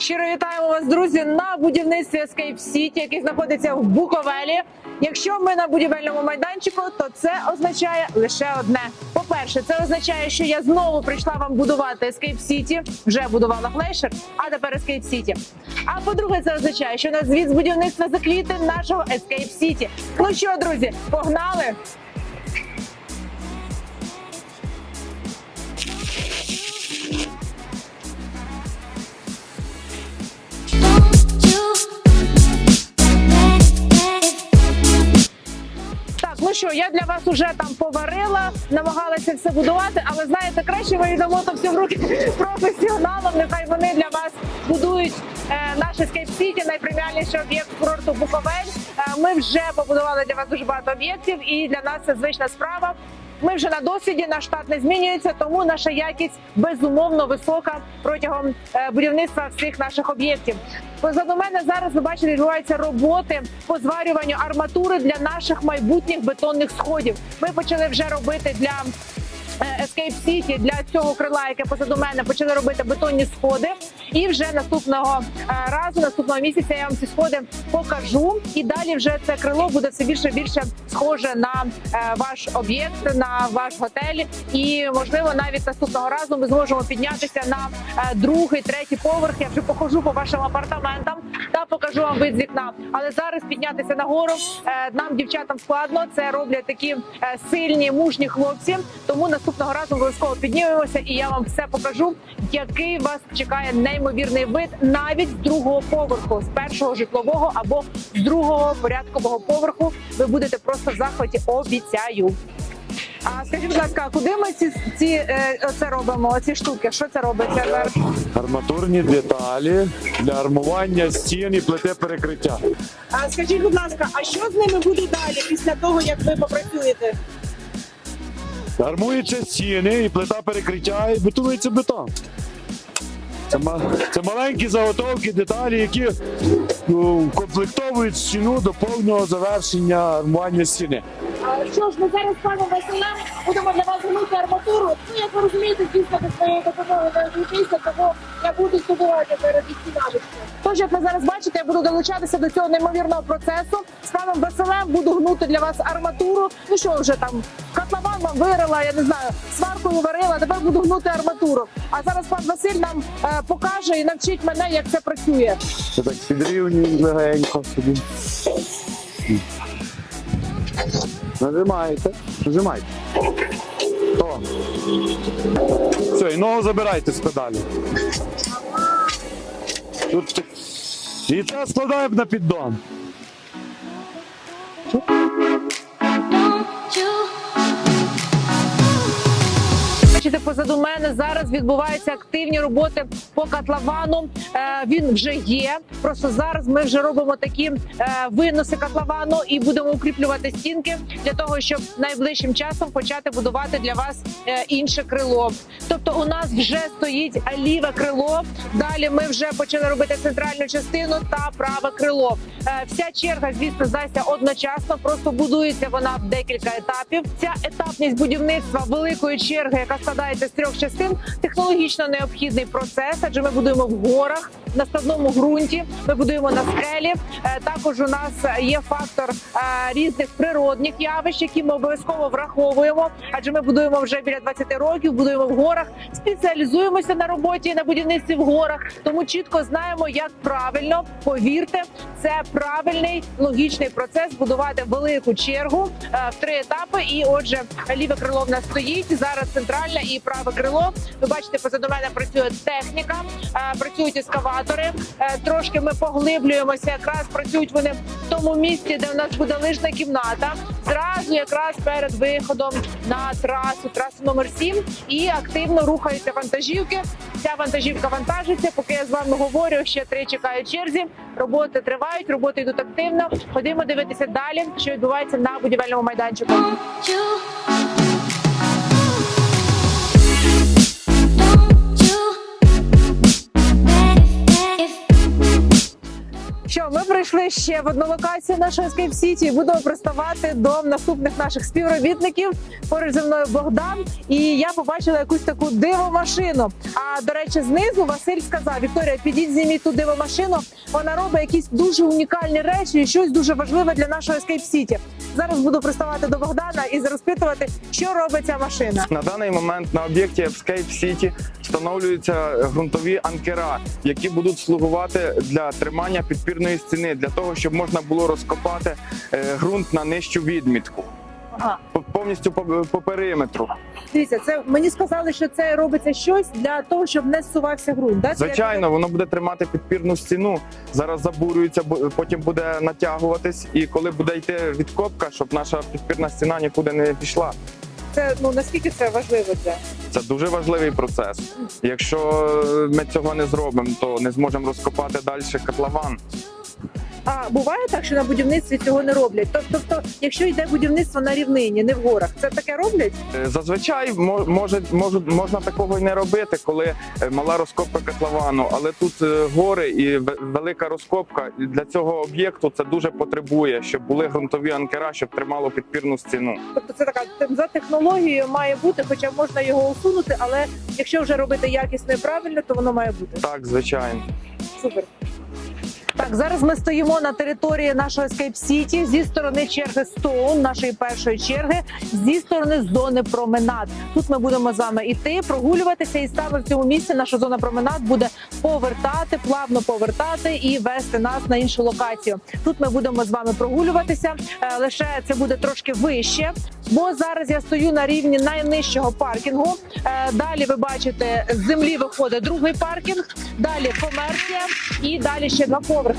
Щиро вітаємо вас, друзі, на будівництві Escape City, який знаходиться в Буковелі. Якщо ми на будівельному майданчику, то це означає лише одне. По-перше, це означає, що я знову прийшла вам будувати Escape City, вже будувала Глейшер, а тепер Escape City. А по-друге, це означає, що на звіт з будівництва закліти нашого Escape City. Ну що, друзі, погнали! Що, я для вас уже там поварила, намагалася все будувати, але знаєте, краще ми віддамо то все в руки професіоналам. Нехай вони для вас будують е, наш Escape City, найпреміальніший об'єкт курорту Буковель. Е, ми вже побудували для вас дуже багато об'єктів, і для нас це звична справа. Ми вже на досвіді, наш штат не змінюється, тому наша якість безумовно висока протягом е, будівництва всіх наших об'єктів. Позаду мене зараз ви бачите, відбуваються роботи по зварюванню арматури для наших майбутніх бетонних сходів. Ми почали вже робити для Escape City, для цього крила, яке позаду мене, почали робити бетонні сходи. І вже наступного е, разу, наступного місяця, я вам ці сходи покажу. І далі вже це крило буде все більше і більше схоже на е, ваш об'єкт, на ваш готель. І можливо, навіть наступного разу ми зможемо піднятися на е, другий, третій поверх. Я вже покажу по вашим апартаментам та покажу вам вид з вікна. Але зараз піднятися нагору нам, дівчатам, складно. Це роблять такі сильні, мужні хлопці. Тому наступного разу обов'язково піднімемося, і я вам все покажу, який вас чекає неймовірний вид навіть з другого поверху, з першого житлового або з другого порядкового поверху. Ви будете просто в захваті. Обіцяю. А скажіть, будь ласка, а куди ми ці, ці е, оце робимо? Ці штуки? Що це робиться зараз? Арматурні деталі для армування стін і плити перекриття. А скажіть, будь ласка, а що з ними буде далі після того, як ви попрацюєте? Армуються стіни і плита перекриття, і бетонується бетон. Це, ма- це маленькі заготовки, деталі, які ну, комплектовують стіну до повного завершення армування стіни. Що ж, ми зараз з паном Василем будемо для вас робити арматуру. Ну, як ви розумієте, дійсно без своєї допомоги не обійтися, тому я буду студувати перед стінами. Тож, як ви зараз бачите, я буду долучатися до цього неймовірного процесу. З паном Василем буду гнути для вас арматуру. Ну що вже там котлован вам вирила, я не знаю, сваркою варила. Тепер буду гнути арматуру. А зараз пан Василь нам е, покаже і навчить мене, як це працює. Це так підрівнюємо легенько собі. Нажимаєте, нажимайте. То. Все, і ногу забирайте з педалі. Тут... І це складаємо на піддон. Позаду мене зараз відбуваються активні роботи по котловану. Е, він вже є. Просто зараз ми вже робимо такі е, виноси котловану і будемо укріплювати стінки для того, щоб найближчим часом почати будувати для вас е, інше крило. Тобто, у нас вже стоїть ліве крило. Далі ми вже почали робити центральну частину та праве крило. Вся черга, звісно, здасться одночасно. Просто будується вона в декілька етапів. Ця етапність будівництва великої черги, яка складається з трьох частин, технологічно необхідний процес, адже ми будуємо в горах на складному ґрунті. Ми будуємо на скелі. Е, Також у нас є фактор е, різних природних явищ, які ми обов'язково враховуємо. Адже ми будуємо вже біля 20 років, будуємо в горах, спеціалізуємося на роботі на будівництві в горах. Тому чітко знаємо, як правильно повірте, це правильний логічний процес будувати велику чергу е, в три етапи. І отже, ліве крило в нас стоїть зараз центральне і праве крило. Ви бачите, позаду мене працює техніка, працюють ескаватори. Е, Трошки ми поглиблюємося. Якраз працюють вони в тому місці, де у нас буде лижна кімната. Зразу якраз перед виходом на трасу, трасу номер 7 і активно рухаються вантажівки. Ця вантажівка вантажиться. Поки я з вами говорю, ще три чекають черзі. Роботи тривають, роботи йдуть активно. Ходімо дивитися далі, що відбувається на будівельному майданчику. Що ми прийшли ще в одну локацію нашого Escape City і будемо приставати до наступних наших співробітників. Поруч зі мною Богдан, і я побачила якусь таку дивомашину. А до речі, знизу Василь сказав: Вікторія, підіть зніміть ту дивомашину. Вона робить якісь дуже унікальні речі і щось дуже важливе для нашого Escape City. Зараз буду приставати до Богдана і розпитувати, що робить ця машина. На даний момент на об'єкті Escape City встановлюються ґрунтові анкера, які будуть слугувати для тримання підпірної стіни, для того, щоб можна було розкопати е, ґрунт на нижчу відмітку, Ага. По- повністю по, по периметру. Дивіться, це мені сказали, що це робиться щось для того, щоб не зсувався ґрунт. Це Звичайно, воно буде тримати підпірну стіну. Зараз забурюється, потім буде натягуватись, і коли буде йти відкопка, щоб наша підпірна стіна нікуди не пішла. Це ну наскільки це важливо для Це дуже важливий процес. Якщо ми цього не зробимо, то не зможемо розкопати далі котлован. А буває так, що на будівництві цього не роблять. Тоб- Тобто, якщо йде будівництво на рівнині, не в горах, це таке роблять? Е, Зазвичай мо- може, можуть, можна такого і не робити, коли е, мала розкопка котловану, але тут е, гори і велика розкопка. Для цього об'єкту це дуже потребує, щоб були ґрунтові анкера, щоб тримало підпірну стіну. Тобто, це така за технологією має бути, хоча можна його усунути, але якщо вже робити якісно і правильно, то воно має бути. Так, звичайно. Супер. Так, зараз ми стоїмо на території нашого Escape City зі сторони черги Стоун, нашої першої черги, зі сторони зони променад. Тут ми будемо з вами іти, прогулюватися, і саме в цьому місці наша зона променад буде повертати, плавно повертати і вести нас на іншу локацію. Тут ми будемо з вами прогулюватися, е, лише це буде трошки вище, бо зараз я стою на рівні найнижчого паркінгу. Е, Далі ви бачите, з землі виходить другий паркінг, далі комерція і далі ще два поверхи.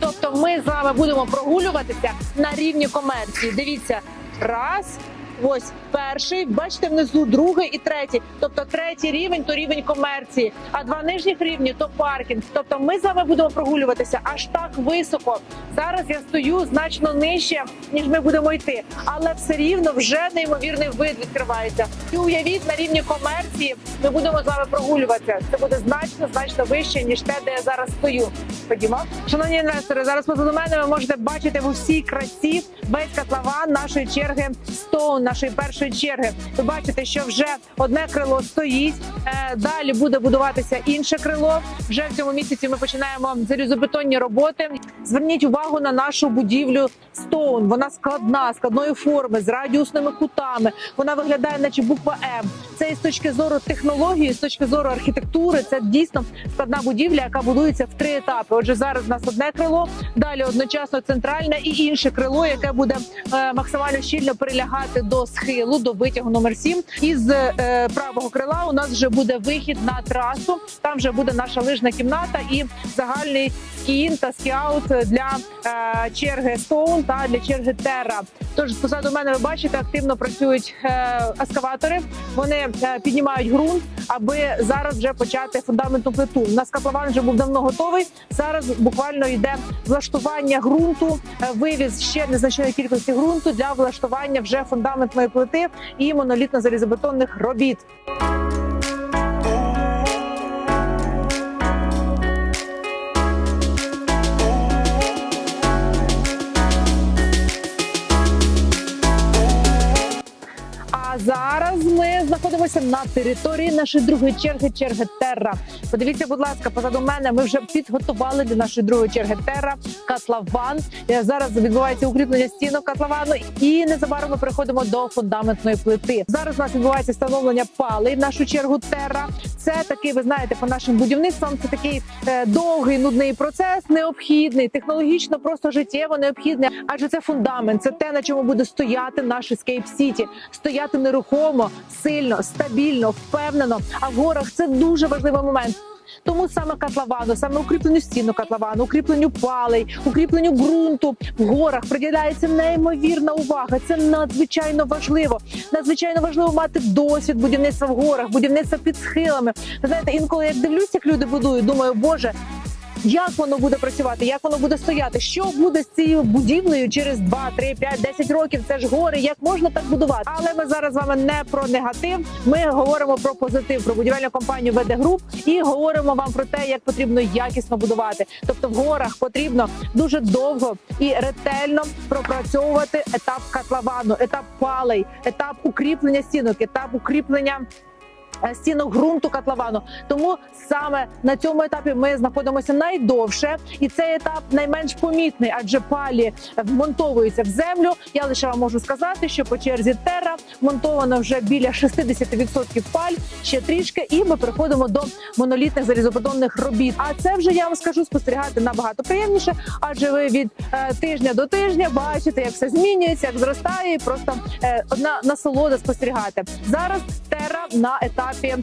Тобто, ми з вами будемо прогулюватися на рівні комерції. Дивіться, раз. Ось перший, бачите, внизу другий і третій. Тобто третій рівень то рівень комерції, а два нижніх рівні то паркінг. Тобто ми з вами будемо прогулюватися аж так високо. Зараз я стою значно нижче, ніж ми будемо йти, але все рівно вже неймовірний вид відкривається. І уявіть на рівні комерції, ми будемо з вами прогулюватися. Це буде значно значно вище ніж те, де я зараз стою. Ходімо, шановні інвестори. Зараз позаду мене ви можете бачити в усій красі весь котлован нашої черги Стоун, нашої першої черги. Ви бачите, що вже одне крило стоїть. е, Далі буде будуватися інше крило. Вже в цьому місяці ми починаємо залізобетонні роботи. Зверніть увагу на нашу будівлю Стоун. Вона складна, складної форми з радіусними кутами. Вона виглядає, наче буква М. Це і з точки зору технології, з точки зору архітектури. Це дійсно складна будівля, яка будується в три етапи. Отже, зараз у нас одне крило, далі одночасно центральне і інше крило, яке буде е, максимально щільно прилягати до схилу, до витягу номер 7. Із е, правого крила у нас вже буде вихід на трасу. Там вже буде наша лижна кімната і загальний скін та скіаут для е, черги Стоун та для черги Терра. Тож позаду мене ви бачите, активно працюють е, ескаватори. Вони е, піднімають ґрунт, аби зараз вже почати фундаментну плиту. У нас котлован вже був давно готовий. Зараз буквально йде влаштування ґрунту, е, вивіз ще незначної кількості ґрунту для влаштування вже фундаментної плити і монолітно-залізобетонних робіт. Знаходимося на території нашої другої черги, черги Терра. Подивіться, будь ласка, позаду мене ми вже підготували для нашої другої черги Терра котлован. Е, Зараз відбувається укріплення стінок котловану, і незабаром ми переходимо до фундаментної плити. Зараз у нас відбувається встановлення палей в нашу чергу Терра. Це такий, ви знаєте, по нашим будівництвам це такий е, довгий нудний процес, необхідний, технологічно просто життєво необхідний. Адже це фундамент, це те, на чому буде стояти наш Escape City. стояти нерухомо, сильно, стабільно, впевнено. А в горах це дуже важливий момент. Тому саме котловану, саме укріпленню стіну котловану, укріпленню палей, укріпленню ґрунту в горах приділяється неймовірна увага. Це надзвичайно важливо. Надзвичайно важливо мати досвід будівництва в горах, будівництва під схилами. Ви знаєте, інколи як дивлюся, як люди будують, думаю, боже. Як воно буде працювати, як воно буде стояти, що буде з цією будівлею через 2, 3, 5, 10 років. Це ж гори, як можна так будувати. Але ми зараз з вами не про негатив. Ми говоримо про позитив, про будівельну компанію ВД Груп і говоримо вам про те, як потрібно якісно будувати. Тобто в горах потрібно дуже довго і ретельно пропрацьовувати етап котловану, етап палей, етап укріплення стінок, етап укріплення. Е, Стінок ґрунту котловану, тому саме на цьому етапі ми знаходимося найдовше, і цей етап найменш помітний, адже палі вмонтовуються в землю. Я лише вам можу сказати, що по черзі Терра монтовано вже біля 60% паль, ще трішки, і ми переходимо до монолітних залізобетонних робіт. А це вже я вам скажу спостерігати набагато приємніше, адже ви від е, тижня до тижня бачите, як все змінюється, як зростає, і просто е, одна насолода спостерігати. Зараз Терра на етапі е,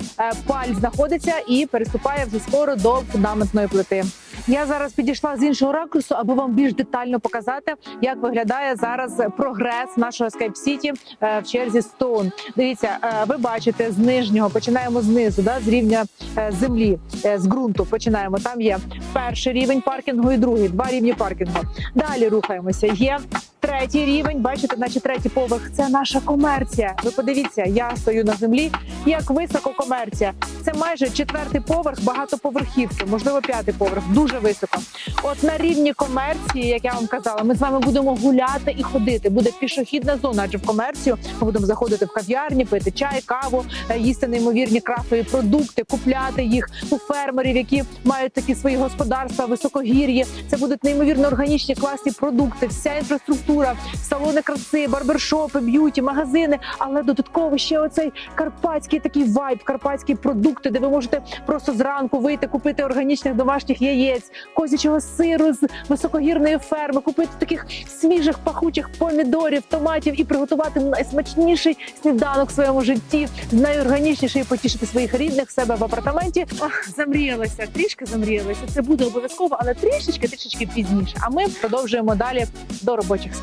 паль знаходиться і переступає вже скоро до фундаментної плити. Я зараз підійшла з іншого ракурсу, аби вам більш детально показати, як виглядає зараз прогрес нашого Skype City е, в черзі Stone. Дивіться, е, ви бачите з нижнього, починаємо знизу, да, з рівня землі, з ґрунту. Починаємо. Там є перший рівень паркінгу і другий, два рівні паркінгу. Далі рухаємося. Є третій рівень. Бачите, наче третій поверх. Це наша комерція. Ви подивіться, я стою на землі. Як високо комерція. Це майже четвертий поверх багатоповерхівки, можливо, п'ятий поверх. Дуже високо. От на рівні комерції, як я вам казала, ми з вами будемо гуляти і ходити. Буде пішохідна зона, адже в комерцію ми будемо заходити в кав'ярні, пити чай, каву, е, їсти неймовірні крафтові продукти, купляти їх у фермерів, які мають такі свої господарства, високогір'ї. Це будуть неймовірно органічні класні продукти, вся інфраструктура, салони краси, барбершопи, б'юті, магазини. Але додатково ще оцей карпатський такий вайб, карпатські продукти, де ви можете просто зранку вийти, купити органічних домашніх яєць, козячого сиру з високогірної ферми, купити таких свіжих пахучих помідорів, томатів і приготувати найсмачніший сніданок в своєму житті, найорганічніший і потішити своїх рідних себе в апартаменті. Ох, замріялася, трішки замріялася. Це буде обов'язково, але трішечки, трішечки пізніше. А ми продовжуємо далі до робочих.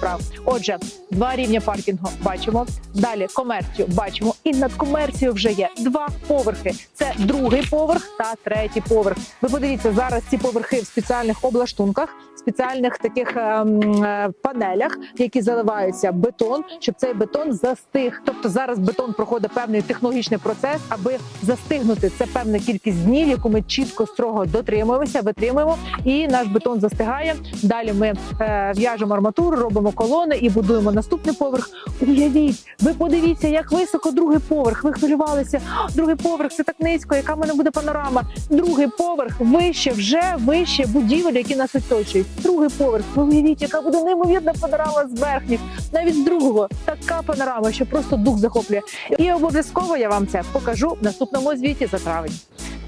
Отже, два рівня паркінгу бачимо. Далі комерцію бачимо. І над комерцією вже є два поверхи. Це другий поверх та третій поверх. Ви подивіться зараз ці поверхи в спеціальних облаштунках, спеціальних таких ем, е, панелях, які заливаються бетон, щоб цей бетон застиг. Тобто зараз бетон проходить певний технологічний процес, аби застигнути. Це певна кількість днів, яку ми чітко строго дотримуємося, витримуємо, і наш бетон застигає. Далі ми е, в'яжемо арматуру, робимо колони і будуємо наступний поверх. Уявіть, ви подивіться, як високо другий поверх. Ви хвилювалися. Другий поверх це так низько. Яка в мене буде панорама? Другий поверх вище, вже вище будівель, які нас оточують. Другий поверх. Ви уявіть, яка буде неймовірна панорама з верхніх, навіть з другого. Така панорама, що просто дух захоплює. І обов'язково я вам це покажу в наступному звіті за травень.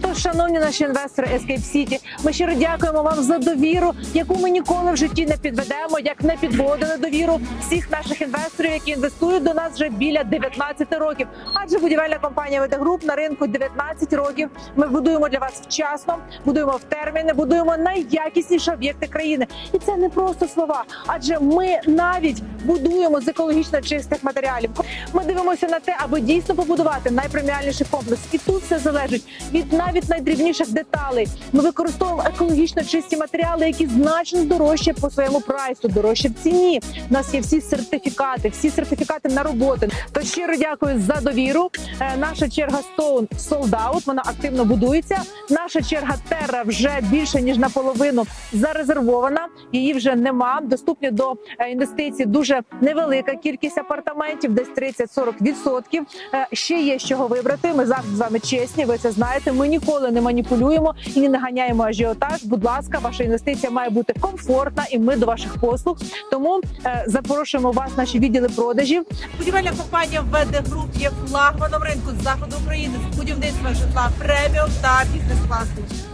Тож, шановні наші інвестори Escape City, ми щиро дякуємо вам за довіру, яку ми ніколи в житті не підведемо, як не підводили довіру всіх наших інвесторів, які інвестують до нас вже біля 19 років. Адже будівельна компанія ВД Груп на ринку 19 років. Ми будуємо для вас вчасно, будуємо в терміни, будуємо найякісніші об'єкти країни. І це не просто слова, адже ми навіть будуємо з екологічно чистих матеріалів. Ми дивимося на те, аби дійсно побудувати найпреміальніший комплекс. І тут все залежить від навіть найдрібніших деталей. Ми використовуємо екологічно чисті матеріали, які значно дорожче по своєму прайсу, дорожче в ціні. У нас є всі сертифікати, всі сертифікати на роботи. То щиро дякую за довіру. Е, Наша черга Stone sold out, Вона активно будується. Наша черга Terra вже більше ніж наполовину зарезервована. Її вже нема. Доступні до е, інвестицій дуже невелика кількість апартаментів, десь 30-40%. Е, Ще є з чого вибрати. Ми завжди з вами чесні. Ви це знаєте. Ми ніколи не маніпулюємо і не наганяємо ажіотаж. Будь ласка, ваша інвестиція має бути комфортна, і ми до ваших послуг. Тому е, запрошуємо вас в наші відділи продажів. Будівельна компанія ВД Груп є флагманом ринку з заходу України з будівництва житла преміум та бізнес класу.